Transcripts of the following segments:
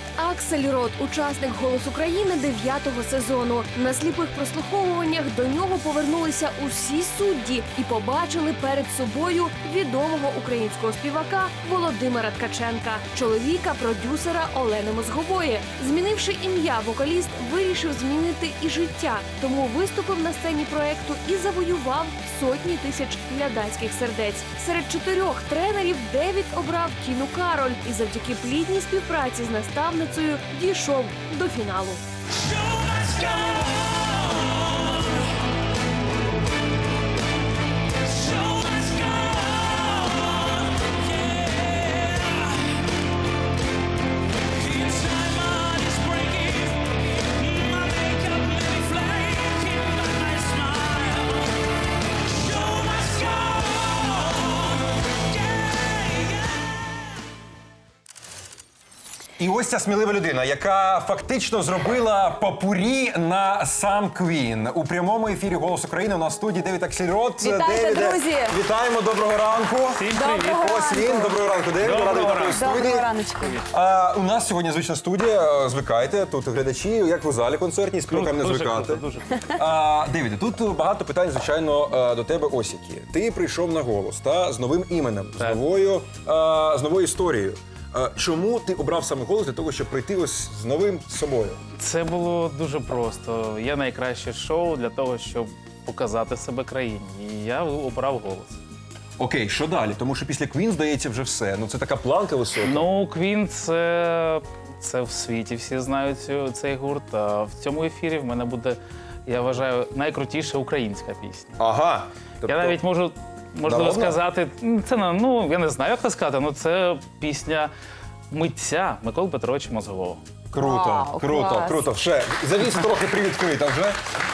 Девід Аксельрод, учасник «Голос України» дев'ятого сезону. На сліпих прослуховуваннях до нього повернулися усі судді і побачили перед собою відомого українського співака Володимира Ткаченка, чоловіка продюсера Олени Мозгової. Змінивши ім'я, вокаліст вирішив змінити і життя, тому виступив на сцені проекту і завоював сотні тисяч глядацьких сердець. Серед чотирьох тренерів Девід обрав Тіну Кароль і завдяки плідній співпраці з наставницею дійшов до фіналу. І ось ця смілива людина, яка фактично зробила попурі на сам Квін. У прямому ефірі «Голос України» у нас в студії Девід Аксельрод. Вітайте, Девіде, друзі! Вітаємо, доброго ранку. Доброго Ось він, доброго ранку, Девід. Доброго Радий ранку. у студії. Доброго раночку. А, у нас сьогодні звична студія. Звикайте, тут глядачі, як у залі концертній, співакам не звикати. круто, дуже. А, Девіде, тут багато питань, звичайно, до тебе ось які. Ти прийшов на голос та з новим іменем, з новою, а, з новою історією. Чому ти обрав саме голос для того, щоб прийти ось з новим собою? Це було дуже просто. Є найкраще шоу для того, щоб показати себе країні. І я обрав голос. Окей, що далі? Тому що після Квін, здається, вже все. Ну це така планка висока. Ну, Квін це, це в світі. Всі знають цю- цей гурт. А в цьому ефірі в мене буде, я вважаю, найкрутіша українська пісня. Ага. Тобто, Я навіть можу. Можливо Народна? сказати, це ну я не знаю, як це сказати, але це пісня митця Миколи Петровича Мозгового. Круто, Вау, круто, клас. круто. Все, завіс трохи привідкрита вже.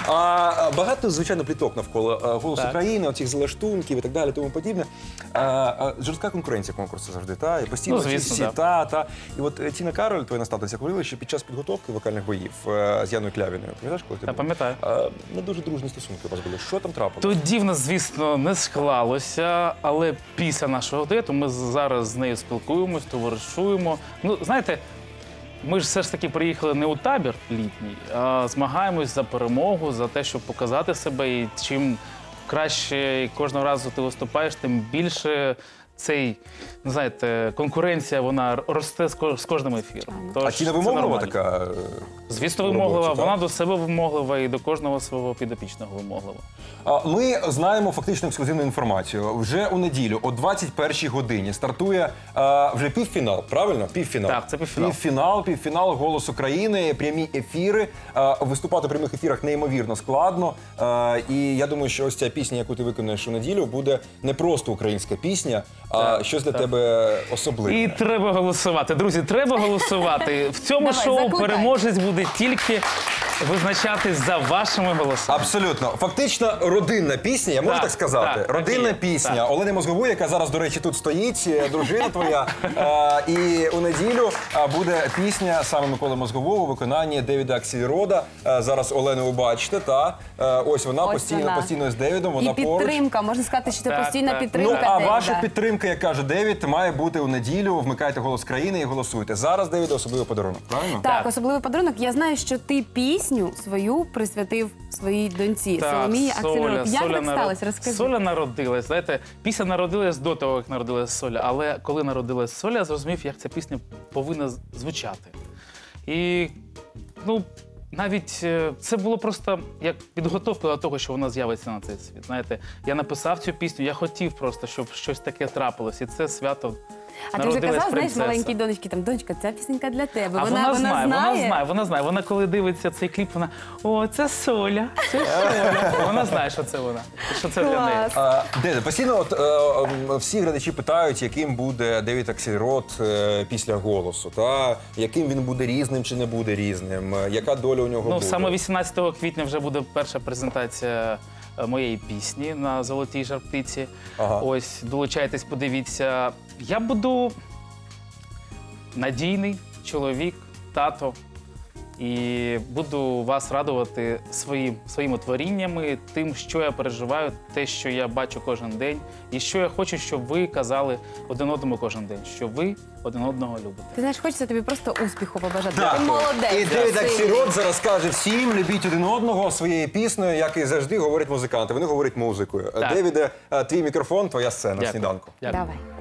А, багато, звичайно, пліток навколо а, голосу Так. країни, оцих залаштунків і так далі, тому подібне. А, а, жорстка конкуренція конкурсу завжди, та? І постійно Ну, ці звісно, всі да. та, та. І от е, Тіна Кароль, твоя наставниця, говорила, що під час підготовки вокальних боїв е, з Яною Клявіною, пам'ятаєш, коли ти Я був? пам'ятаю. А, Не дуже дружні стосунки у вас були. Що там трапилось? Тоді в нас, звісно, не склалося, але після нашого дуету ми зараз з нею спілкуємось, товаришуємо. Ну, знаєте, ми ж все ж таки приїхали не у табір літній, а змагаємось за перемогу, за те, щоб показати себе. І чим краще кожного разу ти виступаєш, тим більше цей, ну, знаєте, конкуренція вона росте з ко- з кожним ефіром. Тож а Тіна це вимоглива нормально. така? е, Звісно, вимоглива. так? Вона до себе вимоглива і до кожного свого підопічного вимоглива. А, Ми знаємо фактично ексклюзивну інформацію. Вже у неділю о 21-й годині стартує а, вже півфінал, правильно? Півфінал. Так, це півфінал. Півфінал, півфінал «Голос України», прямі ефіри. А, Виступати у прямих ефірах неймовірно складно. А, І я думаю, що ось ця пісня, яку ти виконаєш у неділю, буде не просто українська пісня, а щось для так. тебе особливе. І треба голосувати. Друзі, треба голосувати. В цьому Давай, шоу закликай. переможець буде тільки визначатись за вашими голосами. Абсолютно, фактично родинна пісня, я можу так, Так, сказати. так, родинна так пісня так. Олени Мозгової, яка зараз, до речі, тут стоїть, е, дружина твоя. Е, І у неділю е, буде пісня саме Миколи Мозгового у виконанні Девіда Аксільрода. Е, Зараз Олену ви бачите, та е, ось вона Ось постійно, вона. постійно з Девідом. Вона І поруч. підтримка, можна сказати, що це Так, постійна так. підтримка. Ну, а Девіда. ваша підтримка, як каже Девід, має бути у неділю. Вмикайте голос країни і голосуйте. Зараз Девіда особливий подарунок. Правильно? Так, Так. особливий подарунок. Я знаю, що ти пісню свою присвятив своїй доньці Соломії Аксельрод. Як так народ- сталося? Розкажи. Соля народилась. Знаєте, пісня народилась до того, як народилась Соля. Але коли народилась Соля, я зрозумів, як ця пісня повинна з- звучати. І ну. Навіть е, це було просто як підготовка до того, що вона з'явиться на цей світ. Знаєте, я написав цю пісню, я хотів просто, щоб щось таке трапилось. І це свято А ти вже народилась казав, знаєш, принцеса. маленькій донечці, там, донечка, ця пісенька для тебе. А вона, вона, знає, вона знає. знає, вона знає. Вона коли дивиться цей кліп, вона о, це Соля, це Соля. Вона знає, що це вона, що це для неї. Клас. А, Деде, постійно от, е, всі глядачі питають, яким буде Девід Аксельрод е, після голосу, та яким він буде різним чи не буде різним, е, яка доля у нього Ну, буде. саме 18 квітня вже буде перша презентація моєї пісні на золотій жарптиці. Ага. Ось долучайтесь, подивіться. Я буду надійний чоловік, тато, І буду вас радувати своїм, своїми творіннями, тим, що я переживаю, те, що я бачу кожен день, і що я хочу, щоб ви казали один одному кожен день, що ви один одного любите. Ти знаєш, хочеться тобі просто успіху побажати. Так. Ти молодець. І Девід. Аксірот зараз каже всім, любіть один одного своєю піснею, як і завжди говорять музиканти. Вони говорять музикою. Так. Девіде, е, твій мікрофон, твоя сцена Дякую. сніданку. Дякую. Давай.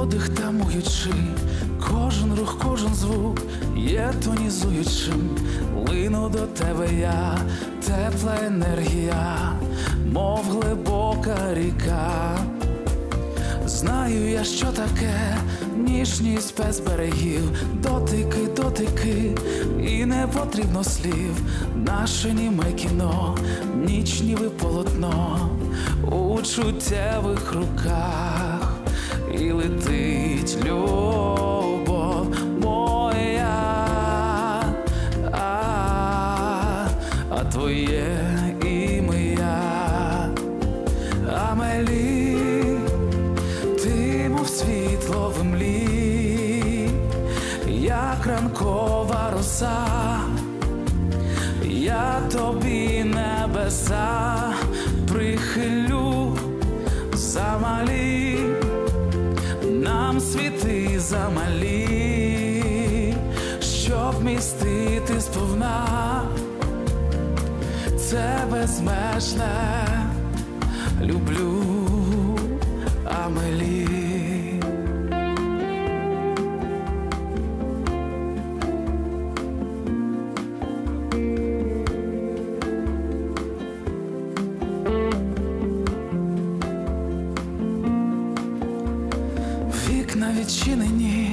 Подих тамуючи, кожен рух, кожен звук є тонізуючим, лину до тебе я, тепла енергія, мов глибока ріка. Знаю я, що таке ніжність без берегів, дотики, дотики, і не потрібно слів. Наше німе кіно, ніч ніби полотно у чуттєвих руках, і летить моя, а, а твоє ім'я, Амелі. Ти, мов світло в млі, як ранкова роса, я тобі небеса прихилю замалі, щоб містити сповна, це безмежне. Люблю Амелі. Вікна відчинені,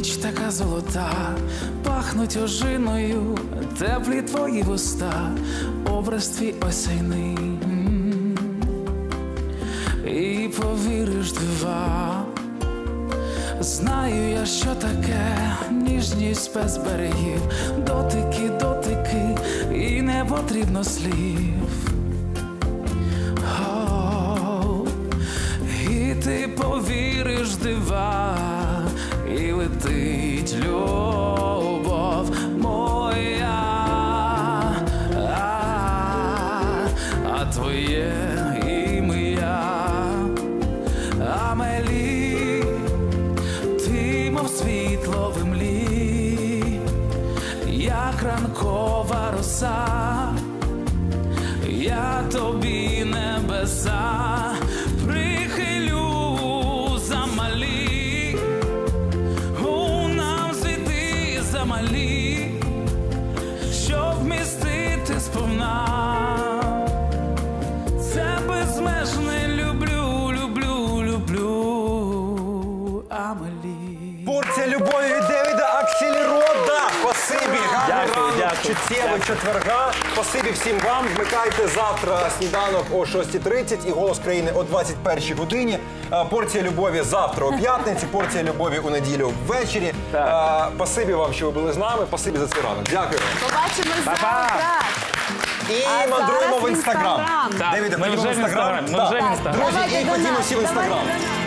ніч така золота, пахнуть ожиною, теплі твої вуста, образ твій осяйний. І повіриш дива. Знаю я, що таке ніжність без берегів, дотики, дотики, і не потрібно слів. О, і ти повіриш дива, Амелі, ти мов світло в млі, як ранкова роса я тобі небеса прихилю замалі, у нам світи замалі, Аксельрода. Спасибі, гарний Дякую, ранок, дякую. чуттєвий четверга. Спасибі всім вам. Вмикайте завтра сніданок о 6.30 і голос країни о 21 годині. Е, Порція любові завтра о п'ятниці. Порція любові у неділю ввечері. Так. Е, Спасибі вам, що ви були з нами. Спасибі за цей ранок. Дякую. Побачимось Па-па. завтра. І А мандруємо зараз в інстаграм. Інстаграм. Так, Девіде, ми ходімо вже в Інстаграмі, ми вже в Інстаграмі. Друзі, Давайте і до ходімо нас, всі в давайте інстаграм. до нас.